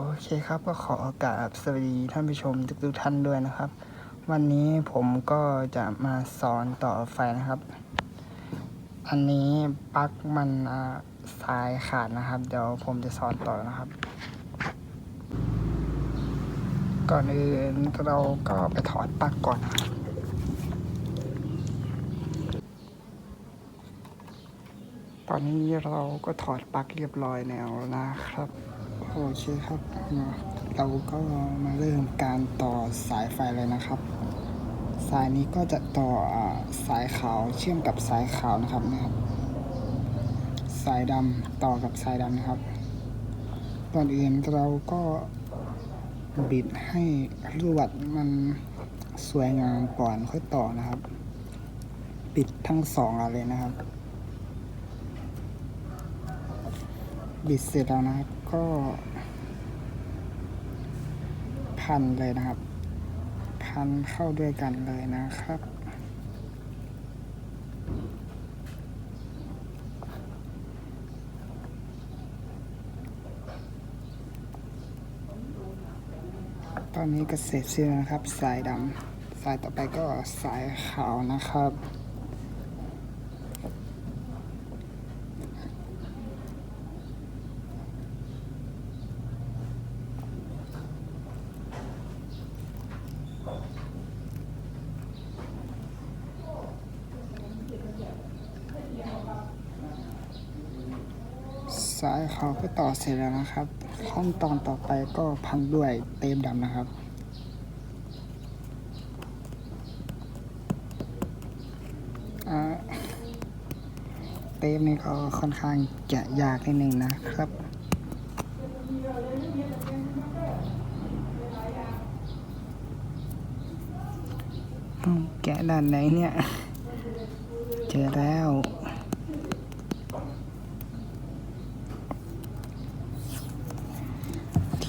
โอเคครับก็ขอโอกาสสวัสดีท่านผู้ชมทุกท่านด้วยนะครับ วันนี้ผมก็จะมาสอนต่อไฟนะครับ อันนี้ปลั๊กมันสายขาดนะครับ เดี๋ยวผมจะสอนต่อนะครับ ก่อนอื่นเราก็ไปถอดปลั๊กก่อนนะครับตอนนี้เราก็ถอดปลั๊กเรียบร้อยแล้วนะครับ โอเคครับเราก็มาเริ่มการต่อสายไฟเลยนะครับ สายนี้ก็จะต่อสายขาวเชื่อมกับสายขาวนะครับนะครับ สายดำต่อกับสายดำนะครับก่อนอื่นเราก็บิดให้ลวดมันสวยงามก่อนค่อยต่อนะครับ ปิดทั้งสองอเลยนะครับ บิดเสร็จแล้วนะครับก็ พันเลยนะครับ พันเข้าด้วยกันเลยนะครับ ตอนนี้ก็เสร็จสิ้นนะครับ สายดำสายต่อไปก็สายขาวนะครับ สายเขาก็ต่อเสร็จแล้วนะครับ ขั้นตอนต่อไปก็พันด้วยเทปดำนะครับอ่าเนี่ก็ค่อนข้างจะยากนิดนึงนะครับแกะด้านไหนเนี่ย เจอแล้ว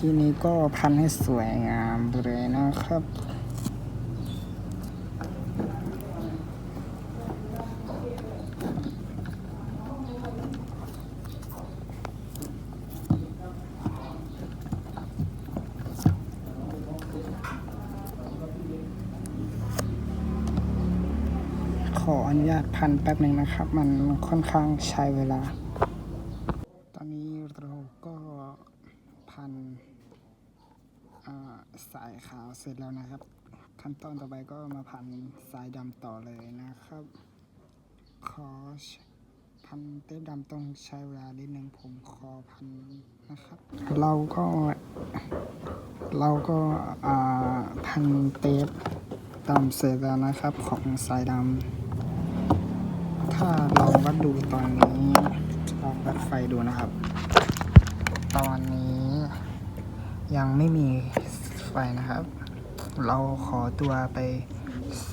ทีนี้ก็พันให้สวยงามเลยนะครับขออนุญาตพันแป๊บหนึ่งนะครับ มันค่อนข้างใช้เวลา ตอนนี้เราก็พัน สายขาวเสร็จแล้วนะครับ ขั้นตอนต่อไปก็มาพันสายดำต่อเลยนะครับ ขอพันเทปดำต้องใช้เวลานิดนึงผมขอพันนะครับ เราก็เราก็อ่าพันเทปดำเสร็จแล้วนะครับของสายดำถ้าเราวัดดูตอนนี้ลองวัดไฟดูนะครับ ตอนนี้ยังไม่มี ไฟนะครับ เราขอตัวไป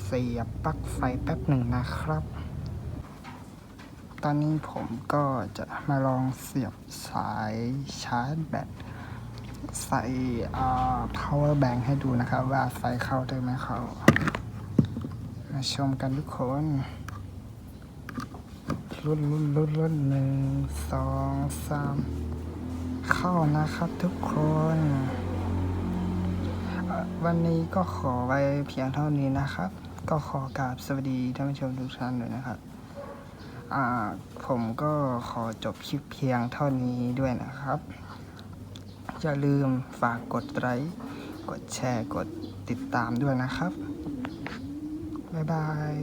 เสียบปลั๊กไฟแป๊บหนึ่งนะครับ ตอนนี้ผมก็จะมาลองเสียบสายชาร์จแบตใส่อ่า power bank ให้ดูนะครับ ว่าไฟเข้าได้ไหมเขา มาชมกันทุกคนรุ่นรุ่นรุ่นรุ่นหนึ่งสองสามเข้านะครับทุกคน วันนี้ก็ขอไว้เพียงเท่านี้นะครับ ก็ขอกราบสวัสดีท่านผู้ชมทุกท่านเลยนะครับอ่าผมก็ขอจบคลิปเพียงเท่านี้ด้วยนะครับ อย่าลืมฝากกดไลค์กดแชร์กดติดตามด้วยนะครับ บ๊ายบาย